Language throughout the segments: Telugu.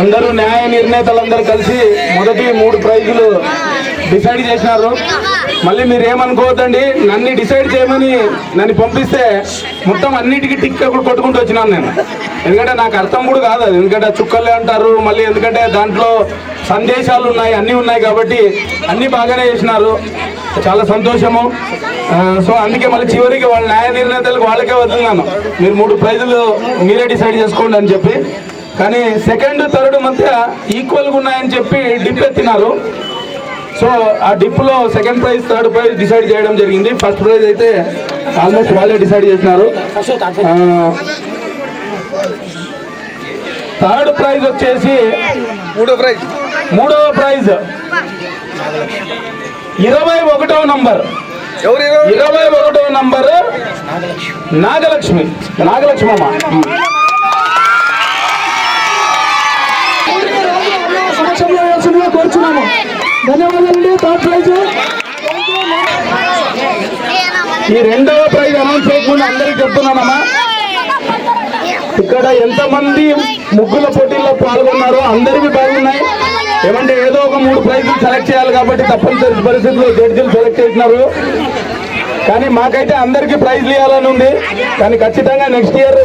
అందరూ న్యాయ నిర్ణేతలందరూ కలిసి మొదటి మూడు ప్రైజులు డిసైడ్ చేసినారు. మళ్ళీ మీరు ఏమనుకోవద్దండి నన్ను డిసైడ్ చేయమని నన్ను పంపిస్తే మొత్తం అన్నిటికీ టిక్ కూడా కొట్టుకుంటూ వచ్చినాను నేను. ఎందుకంటే నాకు అర్థం కూడా కాదు అది. ఎందుకంటే చుక్కలే అంటారు మళ్ళీ ఎందుకంటే దాంట్లో సందేశాలు ఉన్నాయి అన్నీ ఉన్నాయి కాబట్టి అన్నీ బాగానే చేసినారు. చాలా సంతోషము. సో అందుకే మళ్ళీ చివరికి వాళ్ళ న్యాయ నిర్ణేతలకు వాళ్ళకే వదిలినాను మీరు మూడు ప్రైజులు మీరే డిసైడ్ చేసుకోండి అని చెప్పి కానీ సెకండ్ థర్డ్ మధ్య ఈక్వల్గా ఉన్నాయని చెప్పి డిప్ ఎత్తినారు. సో ఆ డిప్లో second prize third prize decide చేయడం జరిగింది. ఫస్ట్ ప్రైజ్ అయితే ఆల్మోస్ట్ వాళ్ళే డిసైడ్ చేసినారు. థర్డ్ ప్రైజ్ వచ్చేసి మూడో ప్రైజ్ మూడవ ప్రైజ్ ఇరవై ఒకటవ నంబర్? ఇరవై ఒకటవ నంబర్ నాగలక్ష్మి. నాగలక్ష్మి కోరుచున్నాము. ధన్యవాదాలండి. థర్డ్ ప్రైజ్ ఈ రెండవ ప్రైజ్ అనౌన్స్ చేయకుండా అందరికి చెప్తున్నానమ్మా ఇక్కడ ఎంతమంది ముగ్గుల పోటీల్లో పాల్గొన్నారో అందరికీ బాగున్నాయి. ఏమంటే ఏదో ఒక మూడు ప్రైజులు సెలెక్ట్ చేయాలి కాబట్టి తప్పనిసరి పరిస్థితుల్లో జడ్జిలు సెలెక్ట్ చేసినారు. కానీ మాకైతే అందరికీ ప్రైజ్లు ఇవ్వాలని ఉంది. కానీ ఖచ్చితంగా నెక్స్ట్ ఇయర్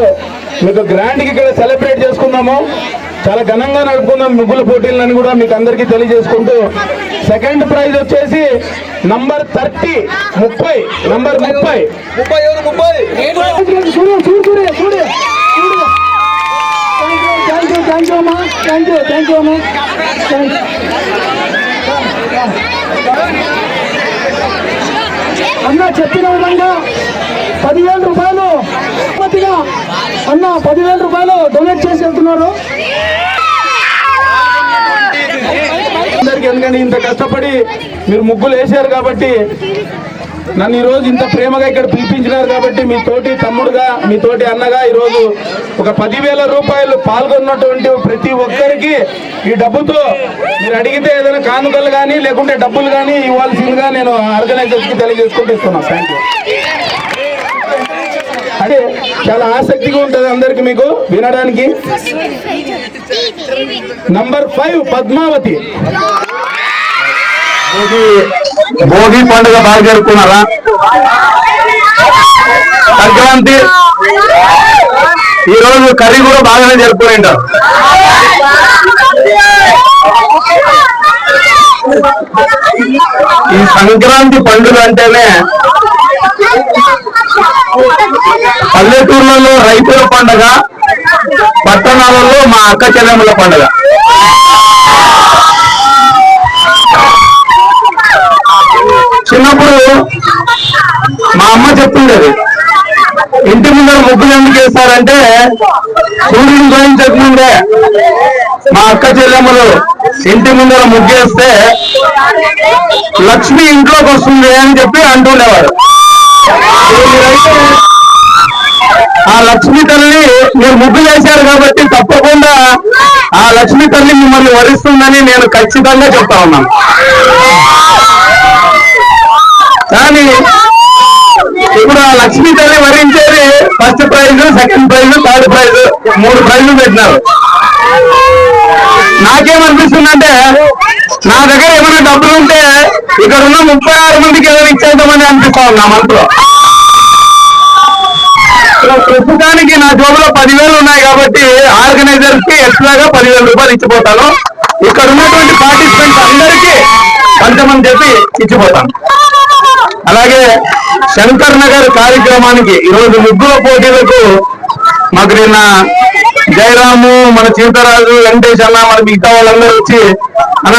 మీకు గ్రాండ్కి ఇక్కడ సెలబ్రేట్ చేసుకుందాము. చాలా ఘనంగా నడుపుకుందాం ముగ్గుల పోటీలని కూడా మీకు అందరికీ తెలియజేసుకుంటూ. సెకండ్ ప్రైజ్ వచ్చేసి నంబర్ థర్టీ ముప్పై నంబర్ ముప్పై. ముప్పై ఎవరు ముప్పై? చూడు చూడు చూడు చూడు. చూడు. థ్యాంక్ యూ థ్యాంక్ యూ అమ్మా. థ్యాంక్ యూ థ్యాంక్ యూ అమ్మా. థ్యాంక్ అన్న చెప్పిన విధంగా పదివేల రూపాయలు పదివేల రూపాయలు డొనేట్ చేసి వెళ్తున్నారు. అందరికి ఎందుకంటే ఇంత కష్టపడి మీరు ముగ్గులు వేశారు కాబట్టి నన్ను ఈరోజు ఇంత ప్రేమగా ఇక్కడ పిలిపించినారు కాబట్టి మీ తోటి తమ్ముడుగా మీ తోటి అన్నగా ఈరోజు ఒక పదివేల రూపాయలు పాల్గొన్నటువంటి ప్రతి ఒక్కరికి ఈ డబ్బుతో మీరు అడిగితే ఏదైనా కానుకలు కానీ లేకుంటే డబ్బులు కానీ ఇవ్వాల్సిందిగా నేను ఆర్గనైజర్స్కి తెలియజేసుకుంటూ ఇస్తున్నాను. థ్యాంక్ యూ అంటే చాలా ఆసక్తిగా ఉంటుంది అందరికి మీకు వినడానికి. Number five Padmavati. భోగి పండుగ బాగా జరుపుకున్నారా? సంక్రాంతి. ఈ రోజు కర్రీ కూడా బాగానే జరుపుకుంటారు ఈ సంక్రాంతి పండుగ అంటేనే పల్లెటూర్లలో రైతుల పండగ పట్టణాలలో మా అక్క చెల్లెముల పండగ. చిన్నప్పుడు మా అమ్మ చెప్తుండేది ఇంటి ముందర ముగ్గులు ఎందుకు వేస్తారంటే సూర్యుని గ్రహించక ముందే మా అక్క చెల్లెమ్మలు ఇంటి ముందర ముగ్గేస్తే లక్ష్మి ఇంట్లోకి వస్తుంది అని చెప్పి అంటుండేవారు ఆ లక్ష్మి తల్లి మీరు ముగ్గు చేశారు కాబట్టి తప్పకుండా ఆ లక్ష్మి తల్లి మిమ్మల్ని వరిస్తుందని నేను ఖచ్చితంగా చెప్తా ఉన్నాను. కానీ ఇప్పుడు ఆ లక్ష్మీ తల్లి వరించేది first prize second prize third prize మూడు ప్రైజ్లు పెట్టినారు. నాకేమనిపిస్తుందంటే నా దగ్గర ఏమైనా డబ్బులు ఉంటే ఇక్కడ ఉన్న ముప్పై ఆరు మందికి ఏమైనా ఇచ్చేద్దామని అనిపిస్తా ఉంది నా మనసులో. ప్రస్తుతానికి నా జోబులో పదివేలు ఉన్నాయి కాబట్టి ఆర్గనైజర్కి ఎక్స్ట్రాగా పదివేల రూపాయలు ఇచ్చిపోతాను. ఇక్కడ ఉన్నటువంటి పార్టిసిపెంట్స్ అందరికీ పంచమని చెప్పి ఇచ్చిపోతాను. అలాగే శంకర్ నగర్ కార్యక్రమానికి ఈరోజు ముగ్గుల పోటీలకు మాకు నిన్న జయరాము మన చింతరాజు వెంకటేష్ అన్న మన మిగతా వాళ్ళందరూ వచ్చి అన్న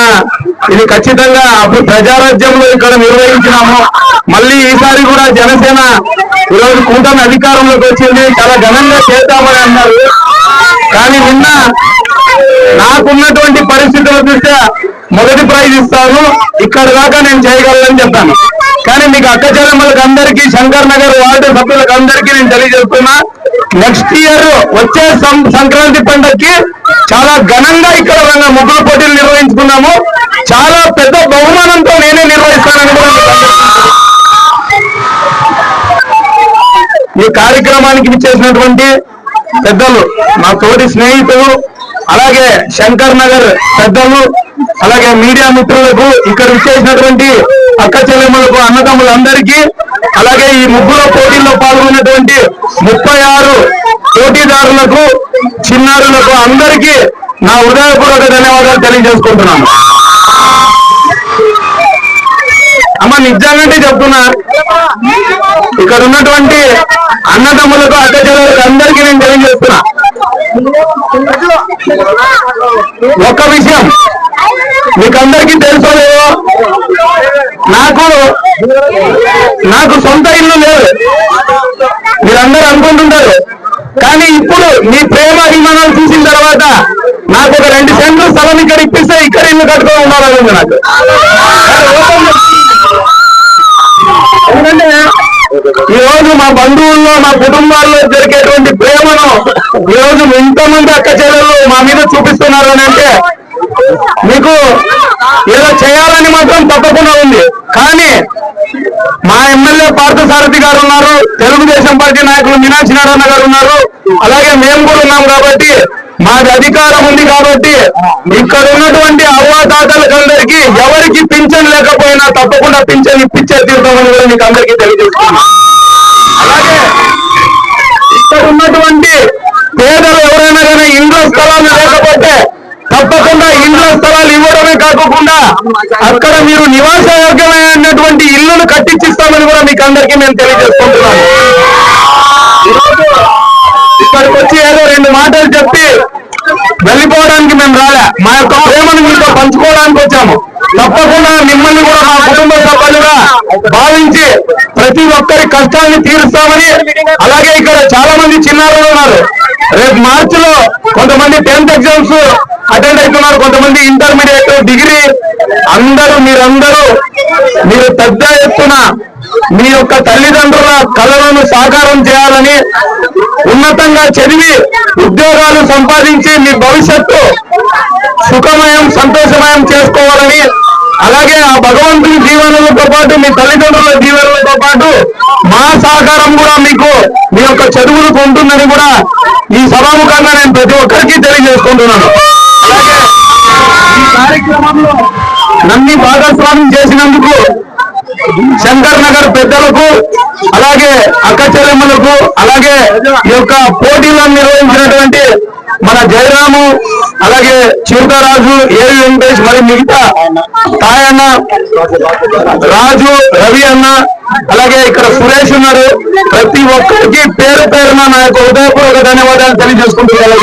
ఇది ఖచ్చితంగా అప్పుడు ప్రజారాజ్యంలో ఇక్కడ నిర్వహించినాము. మళ్ళీ ఈసారి కూడా జనసేన ఈరోజు కూటమి అధికారంలోకి వచ్చింది. చాలా ఘనంగా చేద్దామని అన్నారు. కానీ నిన్న నాకున్నటువంటి పరిస్థితుల దృష్ట్యా మొదటి ప్రైజ్ ఇస్తాను ఇక్కడ దాకా నేను చేయగలను చెప్తాను కానీ మీకు అక్క చెల్లెమ్మలకు అందరికీ శంకర్ నగర్ వార్డు సభ్యులకు అందరికీ నేను తెలియజేస్తున్నా. నెక్స్ట్ ఇయర్ వచ్చే సం- సంక్రాంతి పండుగకి చాలా ఘనంగా ఇక్కడ రంగ ముగ్గురు పోటీలు నిర్వహించుకున్నాము. చాలా పెద్ద బహుమానంతో నేనే నిర్వహిస్తానని కూడా మీకు అందరికీ ఈ కార్యక్రమానికి ఇచ్చేసినటువంటి పెద్దలు నా తోటి స్నేహితులు అలాగే శంకర్ నగర్ పెద్దలు అలాగే మీడియా మిత్రులకు ఇక్కడ ఇచ్చేసినటువంటి అక్క చెల్లెమ్మలకు అన్నదమ్ములందరికీ అలాగే ఈ ముగ్గుల పోటీల్లో పాల్గొన్నటువంటి ముప్పై ఆరు పోటీదారులకు చిన్నారులకు అందరికీ నా హృదయపూర్వక ధన్యవాదాలు తెలియజేసుకుంటున్నాను. నిజంగానే చెప్తున్నా. ఇక్కడ ఉన్నటువంటి అన్నదమ్ములకు అక్కచెల్లెలకు అందరికీ నేను తెలియజేస్తున్నా. ఒక్క విషయం. మీకందరికీ తెలుసో లేదో? నాకు నాకు సొంత ఇల్లు లేదు. మీరందరూ అనుకుంటుంటారు. కానీ ఇప్పుడు మీ ప్రేమ అభిమానాలు చూసిన తర్వాత నాకు ఒక రెండు సెంట్లు స్థలం ఇక్కడ ఇప్పిస్తే ఇక్కడ ఇల్లు కట్టుకొని ఉండాలని నాకు. ఎందుకంటే ఈ రోజు మా బంధువుల్లో మా కుటుంబాల్లో జరిగేటువంటి ప్రేమను ఈ రోజు ఇంతమంది అక్క చెల్లెలు మా మీద చూపిస్తున్నారు అని అంటే మీకు ఏదో చేయాలని మాత్రం తప్పకుండా ఉంది. కానీ మా ఎమ్మెల్యే పార్థసారథి గారు ఉన్నారు తెలుగుదేశం పార్టీ నాయకులు మీనాక్షి నారాయణ గారు ఉన్నారు అలాగే మేము కూడా ఉన్నాం కాబట్టి మాది అధికారం ఉంది కాబట్టి ఇక్కడ ఉన్నటువంటి అవ్వాతాతలకందరికీ ఎవరికి పింఛన్ లేకపోయినా తప్ప కూడా పింఛన్ ఇప్పించే తీర్థమని కూడా మీకు అందరికీ తెలియజేస్తున్నాం అలాగే ఇక్కడ ఉన్నటువంటి పేదలు ఎవరైనా కానీ ఇండ్ల స్థలాలు లేకపోతే తప్పకుండా ఇండ్ల స్థలాలు ఇవ్వడమే కాకుండా అక్కడ మీరు నివాస యోగ్యమైనటువంటి ఇల్లును కట్టించిస్తామని కూడా మీకు అందరికీ మేము తెలియజేసుకుంటున్నాము ఇక్కడికి వచ్చి ఏదో రెండు మాటలు చెప్పి వెళ్ళిపోవడానికి మేము రాలే. మా యొక్క ప్రేమను మీతో పంచుకోవడానికి వచ్చాము. తప్పకుండా మిమ్మల్ని కూడా మా కుటుంబ సభ్యులుగా భావించి ప్రతి ఒక్కరి కష్టాన్ని తీరుస్తామని అలాగే ఇక్కడ చాలా మంది చిన్నారులు ఉన్నారు. రేపు మార్చి లో కొంతమంది టెన్త్ ఎగ్జామ్స్ అటెండ్ అవుతున్నారు కొంతమంది ఇంటర్మీడియట్ డిగ్రీ. అందరూ మీరందరూ మీరు పెద్ద ఎత్తున మీ యొక్క తల్లిదండ్రుల కళలను సాకారం చేయాలని ఉన్నతంగా చదివి ఉద్యోగాలు సంపాదించి మీ భవిష్యత్తు సుఖమయం సంతోషమయం చేసుకోవాలని. అలాగే ఆ భగవంతుని జీవనంతో పాటు మీ తల్లిదండ్రుల జీవనాలతో పాటు మా సహకారం కూడా మీకు మీ యొక్క చదువులకు ఉంటుందని కూడా ఈ సభాముఖంగా నేను ప్రతి ఒక్కరికి తెలియజేసుకుంటున్నాను. అలాగే ఈ కార్యక్రమంలో నన్ను భాగస్వామ్యం చేసినందుకు శంకర్ నగర్ పెద్దలకు అలాగే అక్క చెల్లెమ్మలకు అలాగే ఈ యొక్క పోటీలను నిర్వహించినటువంటి మన జయరాము అలాగే చిరుతరాజు ఏవి వెంకటేష్ మరి మిగతా తాయన్న రాజు రవి అన్న అలాగే ఇక్కడ సురేష్ ఉన్నారు ప్రతి ఒక్కరికి పేరు పేరున నా యొక్క హృదయపూర్వక ధన్యవాదాలు తెలియజేసుకుంటున్నాను.